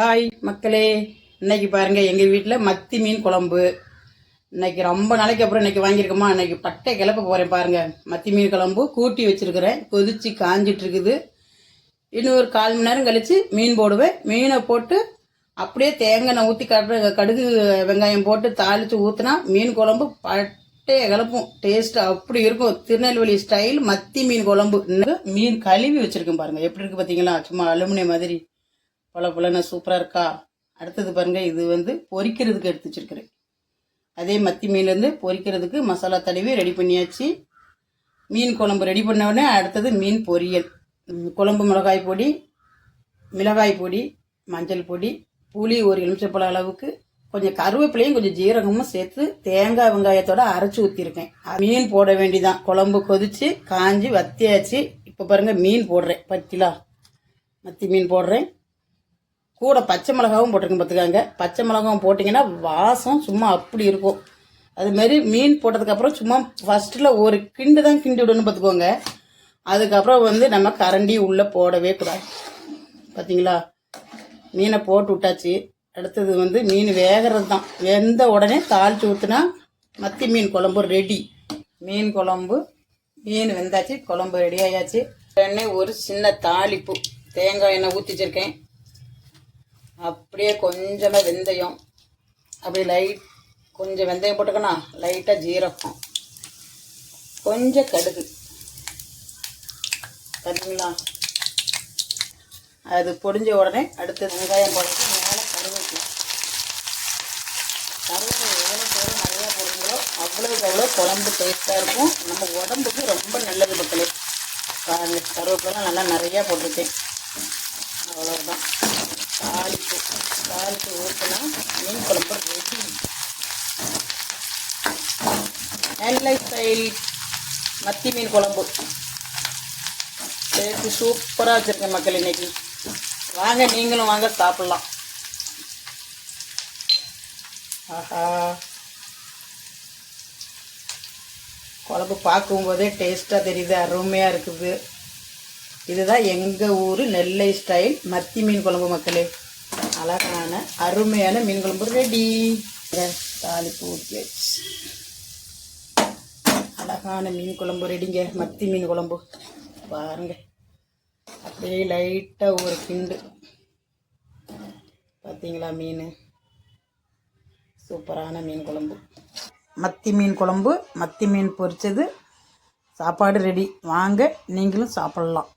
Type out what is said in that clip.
Hi மக்களே. இன்னைக்கு பாருங்க எங்கள் வீட்டில் மத்தி மீன் குழம்பு. இன்னைக்கு ரொம்ப நாளைக்கு அப்புறம் இன்னைக்கு வாங்கியிருக்கோமா? இன்னைக்கு பட்டை கிளப்ப போகிறேன் பாருங்கள் மத்தி மீன் குழம்பு கூட்டி வச்சுருக்கிறேன். கொதிச்சு காஞ்சிட்ருக்குது இன்னும் ஒரு கால் மணி நேரம் கழித்து மீன் போடுவேன். மீனை போட்டு அப்படியே தேங்காய் எண்ணெய் ஊற்றி கடு கடுகு வெங்காயம் போட்டு தாளித்து ஊற்றினா மீன் குழம்பு பட்டையை கிளப்பும். டேஸ்ட் அப்படி இருக்கும். திருநெல்வேலி ஸ்டைல் மத்தி மீன் குழம்பு. இன்னும் மீன் கழுவி வச்சுருக்கேன் பாருங்கள் எப்படி இருக்குது பார்த்தீங்களா சும்மா அலுமினியம் மாதிரி. பல புலன சூப்பராக இருக்கா? அடுத்தது பாருங்கள் இது வந்து பொரிக்கிறதுக்கு எடுத்து வச்சுருக்குறேன். அதே மத்தி மீன்லேருந்து பொரிக்கிறதுக்கு மசாலா தடவி ரெடி பண்ணியாச்சு. மீன் குழம்பு ரெடி பண்ண உடனே அடுத்தது மீன் பொரியல். குழம்பு மிளகாய் பொடி மிளகாய் பொடி மஞ்சள் பொடி புளி ஒரு எலுமிச்சப்பழ அளவுக்கு கொஞ்சம் கருவேப்பிலையும் கொஞ்சம் ஜீரகமும் சேர்த்து தேங்காய் வெங்காயத்தோட அரைச்சி ஊற்றிருக்கேன் மீன் போட வேண்டிதான். குழம்பு கொதித்து காஞ்சி வத்தியாச்சு. இப்போ பாருங்கள் மீன் போடுறேன். பத்திலா மத்தி மீன் போடுறேன். கூட பச்சை மிளகாவும் போட்டிருக்கேன் பார்த்துக்காங்க. பச்சை மிளகாவும் போட்டிங்கன்னா வாசம் சும்மா அப்படி இருக்கும். அதுமாரி மீன் போட்டதுக்கப்புறம் சும்மா ஃபஸ்ட்டில் ஒரு கிண்டு தான் கிண்டி விடணும் பார்த்துக்கோங்க. அதுக்கப்புறம் வந்து நம்ம கரண்டி உள்ளே போடவே கூடாது. பார்த்தீங்களா? மீனை போட்டு விட்டாச்சு. அடுத்தது வந்து மீன் வேகிறது தான். வெந்த உடனே தாளிச்சு ஊற்றுனா மத்தி மீன் குழம்பு ரெடி மீன் குழம்பு மீன் வெந்தாச்சு குழம்பு ரெடி ஆயாச்சு. உடனே ஒரு சின்ன தாளிப்பு. தேங்காய் எண்ணெய் ஊற்றி வச்சுருக்கேன். அப்படியே கொஞ்சமாக வெந்தயம். அப்படி லைட் கொஞ்சம் வெந்தயம் போட்டுக்கணும் லைட்டாக ஜீரகம். கொஞ்சம் கடுகு. கடுங்களா அது பொடிஞ்ச உடனே அடுத்து வெங்காயம் போட்டு மேலே கருவேப்பிலை. கருவேப்பிலை எவ்வளோ பேரும் நிறையா போடுறீங்களோ அவ்வளோக்கு அவ்வளோ குழம்பு டேஸ்ட்டாக இருக்கும். நம்ம உடம்புக்கு ரொம்ப நல்லது மக்களே. கருவேப்பிலாம் நல்லா நிறையா போட்டிருக்கேன். அவ்வளோதான் தாளிப்பு தாளிப்பு ஊற்றினா மீன் குழம்பு ரெடி நெல்லை ஸ்டைல் மத்தி மீன் குழம்பு டேஸ்ட்டு சூப்பராக வச்சுருக்கேன் மக்கள் இன்னைக்கு. வாங்க நீங்களும் வாங்க சாப்பிட்லாம். ஆஹா. குழம்பு பார்க்கும்போதே டேஸ்ட்டாக தெரியுது அருமையாக இருக்குது. இதுதான் எங்கள் ஊர் நெல்லை ஸ்டைல் மத்தி மீன் குழம்பு மக்களே. அழகான அருமையான மீன் குழம்பு ரெடி தாளிப்பு ஊற்றியாச்சு அழகான மீன் குழம்பு ரெடிங்க மத்தி மீன் குழம்பு. பாருங்க. அப்படியே லைட்டாக ஒரு கிண்டு. பார்த்தீங்களா மீன்? சூப்பரான மீன் குழம்பு. மத்தி மீன் குழம்பு மத்தி மீன் பொரித்தது சாப்பாடு ரெடி வாங்க நீங்களும் சாப்பிட்லாம்.